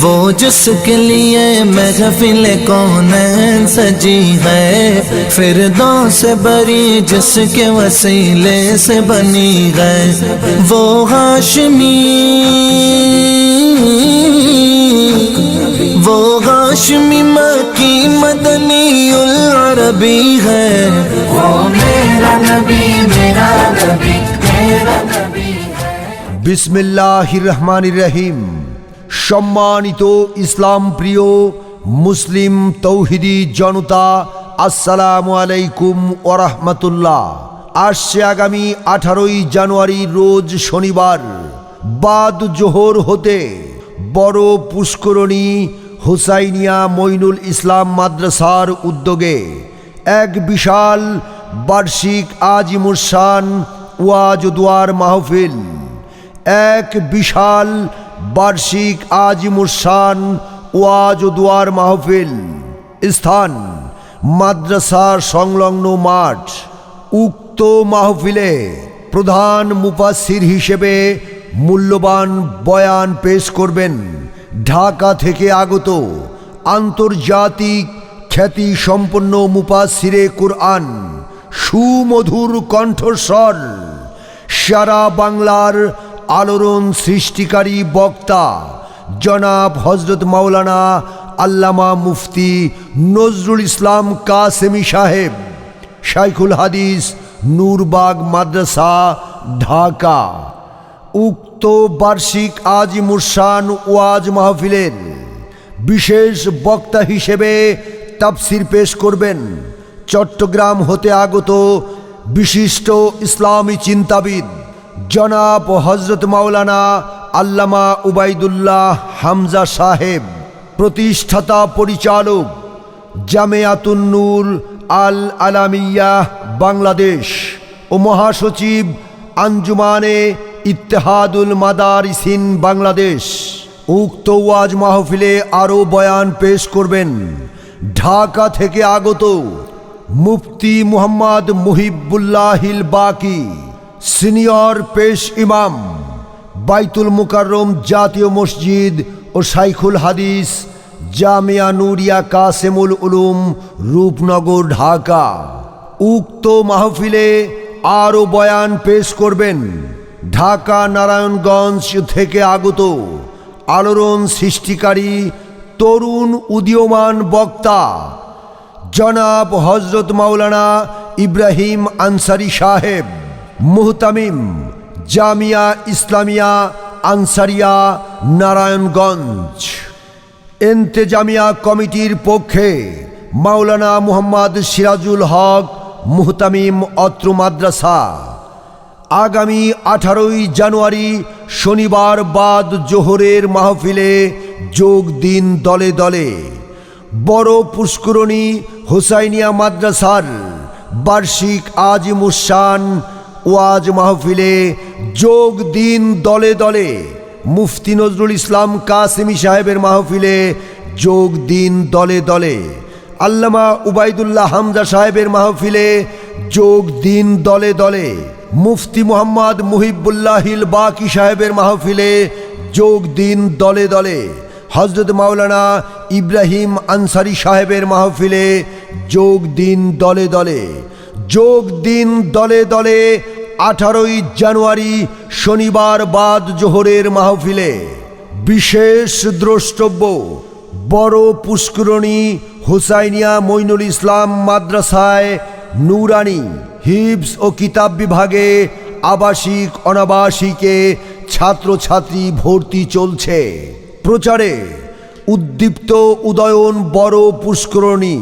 وہ جس کے لیے محفل کون سجی ہے؟ پھر دو سے بری جس کے وسیلے سے بنی ہے۔ وہ ہاشمی وہ ہاشمی مکی مدنی العربی ہے۔ بسم اللہ الرحمن الرحیم۔ সম্মানিত ইসলাম প্রিয় মুসলিম তৌহিদি জনতা, আসসালামু আলাইকুম ওরহমতুল্লাহ। আসছে আগামী আঠারোই জানুয়ারি রোজ শনিবার, বাদ জোহর হতে বড় পুষ্করণী হুসাইনিয়া মইনুল ইসলাম মাদ্রাসার উদ্যোগে এক বিশাল বার্ষিক আজিমুসান ওয়াজ দুয়ার মাহফিল, এক বিশাল বার্ষিক আজিমুসান ওয়াজ দুয়ার মাহফিল স্থান মাদ্রাসা সংলগ্ন মাঠ উক্ত মাহফিলে প্রধান মুফাসির হিসেবে মূল্যবান বয়ান পেশ করবেন। ঢাকা থেকে আগত আন্তর্জাতিক খ্যাতি সম্পন্ন মুপাসিরে কুরআন সুমধুর কণ্ঠস্বর, সারা বাংলার আলোড়ন সৃষ্টিকারী বক্তা জনাব হজরত মাওলানা আল্লামা মুফতি নজরুল ইসলাম কাসেমি সাহেব, শাইখুল হাদিস, নূরবাগ মাদ্রাসা, ঢাকা। উক্ত বার্ষিক আজ মুরসান ওয়াজ মাহফিলের বিশেষ বক্তা হিসেবে তাফসির পেশ করবেন। চট্টগ্রাম হতে আগত বিশিষ্ট ইসলামী চিন্তাবিদ জনাব হজরত মাওলানা আল্লামা উবাইদুল্লাহ হামজা সাহেব, প্রতিষ্ঠাতা পরিচালক জামেয়াতুন্নুর আল আলামিয়া বাংলাদেশ ও মহাসচিব আঞ্জুমানে ইত্তেহাদুল মাদারিসিন বাংলাদেশ। উক্ত ওয়াজ মাহফিলে আরও বয়ান পেশ করবেন। ঢাকা থেকে আগত মুফতি মুহাম্মদ মুহিবুল্লাহিল বাকি। সিনিয়র পেশ ইমাম, বাইতুল মুকাররম জাতীয় মসজিদ ও সাইখুল হাদিস, জামিয়া নুরিয়া কাসেমুল উলুম, রূপনগর, ঢাকা। উক্ত মাহফিলে আরও বয়ান পেশ করবেন ঢাকা নারায়ণগঞ্জ থেকে আগত আলোড়ন সৃষ্টিকারী তরুণ উদীয়মান বক্তা জনাব হজরত মাওলানা ইব্রাহিম আনসারি সাহেব। মুহতামিম জামিয়া ইসলামিয়া আনসারিয়া নারায়ণগঞ্জ। এন্তেজামিয়া কমিটির পক্ষে মাওলানা মুহাম্মদ সিরাজুল হক মুহতামিম অত্র মাদ্রাসা। আগামী আঠারোই জানুয়ারি শনিবার বাদ জোহরের মাহফিলে যোগ দিন দলে দলে। বড় পুষ্করণী হুসাইনিয়া মাদ্রাসার বার্ষিক আজিমুসান ওয়াজ মাহফিলে যোগ দিন দলে দলে। মুফতি নজরুল ইসলাম কাসেমি সাহেবের মাহফিলে যোগ দিন দলে দলে। আল্লামা উবাইদুল্লাহ হামজা সাহেবের মাহফিলে যোগ দিন দলে দলে। মুফতি মোহাম্মদ মুহিবুল্লাহিল বাকি সাহেবের মাহফিলে যোগ দিন দলে দলে। হজরত মাওলানা ইব্রাহিম আনসারি সাহেবের মাহফিলে যোগ দিন দলে দলে। যোগ দিন দলে দলে আঠারোই জানুয়ারি শনিবার বাদ জোহরের মাহফিলে। বিশেষ দ্রষ্টব্য, বড় পুষ্করণী হুসাইনিয়া মইনুল ইসলাম মাদ্রাসায় নুরানি হিবস ও কিতাব বিভাগে আবাসিক অনাবাসিকে ছাত্রছাত্রী ভর্তি চলছে। প্রচারে উদ্দীপ্ত উদয়ন বড় পুষ্করণী।